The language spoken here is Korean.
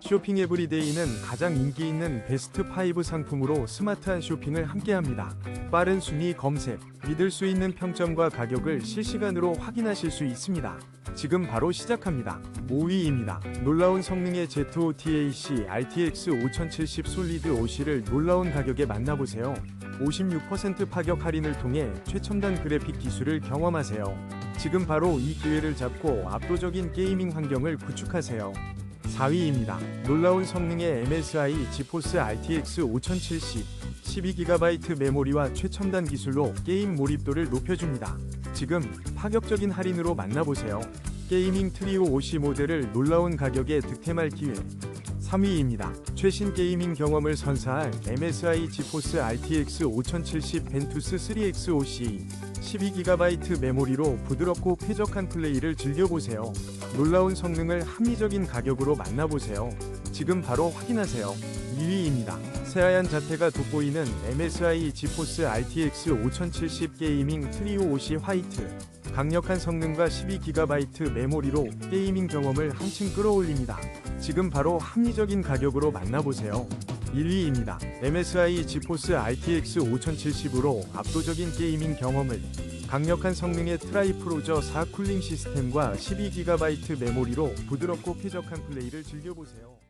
쇼핑 에브리데이는 가장 인기 있는 베스트 5 상품으로 스마트한 쇼핑을 함께합니다. 빠른 순위 검색, 믿을 수 있는 평점과 가격을 실시간으로 확인하실 수 있습니다. 지금 바로 시작합니다. 5위입니다. 놀라운 성능의 Z5TAC RTX 5070 솔리드 OC를 놀라운 가격에 만나보세요. 56% 파격 할인을 통해 최첨단 그래픽 기술을 경험하세요. 지금 바로 이 기회를 잡고 압도적인 게이밍 환경을 구축하세요. 4위입니다. 놀라운 성능의 MSI 지포스 RTX 5070 12GB 메모리와 최첨단 기술로 게임 몰입도를 높여줍니다. 지금 파격적인 할인으로 만나보세요. 게이밍 트리오 OC 모델을 놀라운 가격에 득템할 기회. 3위입니다. 최신 게이밍 경험을 선사할 MSI 지포스 RTX 5070 벤투스 3X OC 12GB 메모리로 부드럽고 쾌적한 플레이를 즐겨보세요. 놀라운 성능을 합리적인 가격으로 만나보세요. 지금 바로 확인하세요. 2위입니다. 새하얀 자태가 돋보이는 MSI 지포스 RTX 5070 게이밍 트리오 OC 화이트. 강력한 성능과 12GB 메모리로 게이밍 경험을 한층 끌어올립니다. 지금 바로 합리적인 가격으로 만나보세요. 1위입니다. MSI 지포스 RTX 5070으로 압도적인 게이밍 경험을 강력한 성능의 트라이프로저 4 쿨링 시스템과 12GB 메모리로 부드럽고 쾌적한 플레이를 즐겨보세요.